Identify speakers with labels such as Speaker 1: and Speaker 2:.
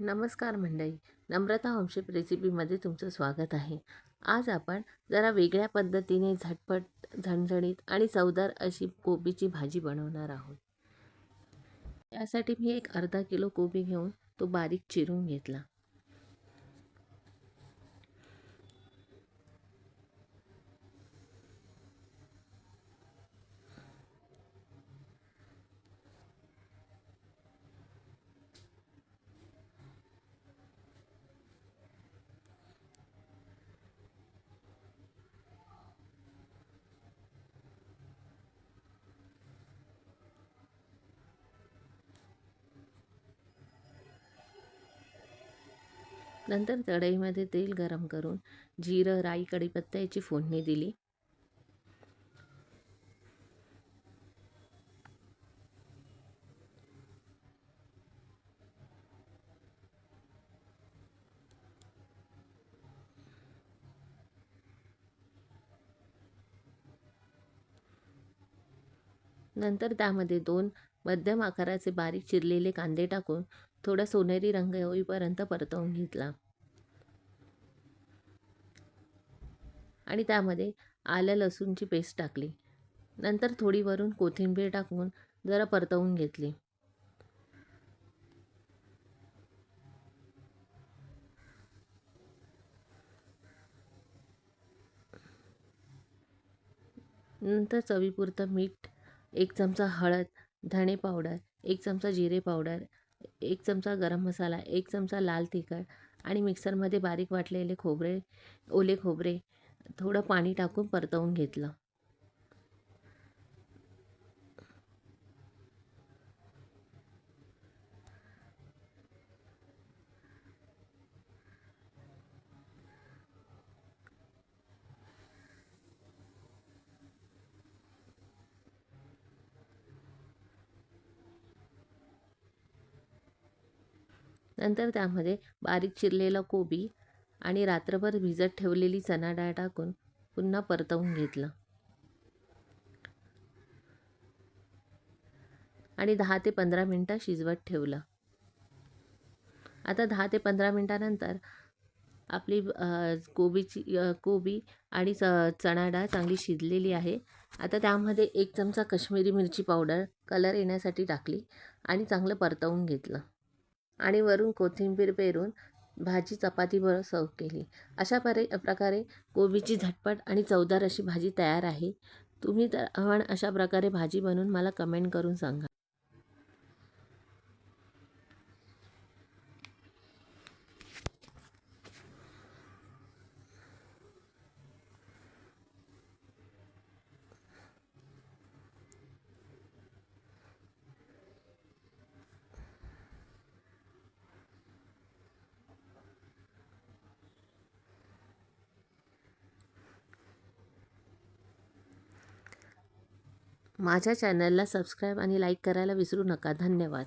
Speaker 1: नमस्कार मंडळी नम्रता होमशेप रेसिपीमध्ये तुमचं स्वागत आहे. आज आपण जरा वेगळ्या पद्धतीने झटपट झणझणीत आणि चवदार अशी कोबीची भाजी बनवणार आहोत. यासाठी मी एक अर्धा किलो कोबी घेऊन तो बारीक चिरून घेतला. नंतर कढईमध्ये तेल गरम करून जिरं राई कढीपत्ता याची फोडणी दिली. नंतर त्यामध्ये दोन मध्यम आकाराचे बारीक चिरलेले कांदे टाकून थोडा सोनेरी रंग होईपर्यंत परतवून घेतला. आणि त्यामध्ये आलं लसूणची पेस्ट टाकली. नंतर थोडी वरून कोथिंबीर टाकून जरा परतवून घेतली. नंतर चवीपुरतं मीठ एक चमचा हळद धणे पावडर एक चमचा जिरे पावडर एक चमचा गरम मसाला एक चमचा लाल तिखट आणि मिक्सरमध्ये बारीक वाटलेले खोबरे ओले खोबरे थोडं पाणी टाकून परतवून घेतलं. नंतर त्यामध्ये बारीक चिरलेला कोबी आणि रात्रभर भिजत ठेवलेली चणा डाळ टाकून पुन्हा परतवून घेतलं. आणि दहा ते पंधरा मिनटं शिजवत ठेवलं. आता दहा ते पंधरा मिनटानंतर आपली कोबीची कोबी आणि च चणा डाळ चांगली शिजलेली आहे. आता त्यामध्ये एक चमचा कश्मीरी मिरची पावडर कलर येण्यासाठी टाकली आणि चांगलं परतवून घेतलं. आणि वरून कोथिंबीर पेरून भाजी चपातीबरोबर सर्व केली. अशा परे प्रकारे कोबीची झटपट आणि चवदार अशी भाजी तयार आहे. तुम्ही तर आव्हान अशा प्रकारे भाजी बनवून मला कमेंट करून सांगा. माझ्या चॅनलला सबस्क्राईब आणि लाईक करायला विसरू नका. धन्यवाद.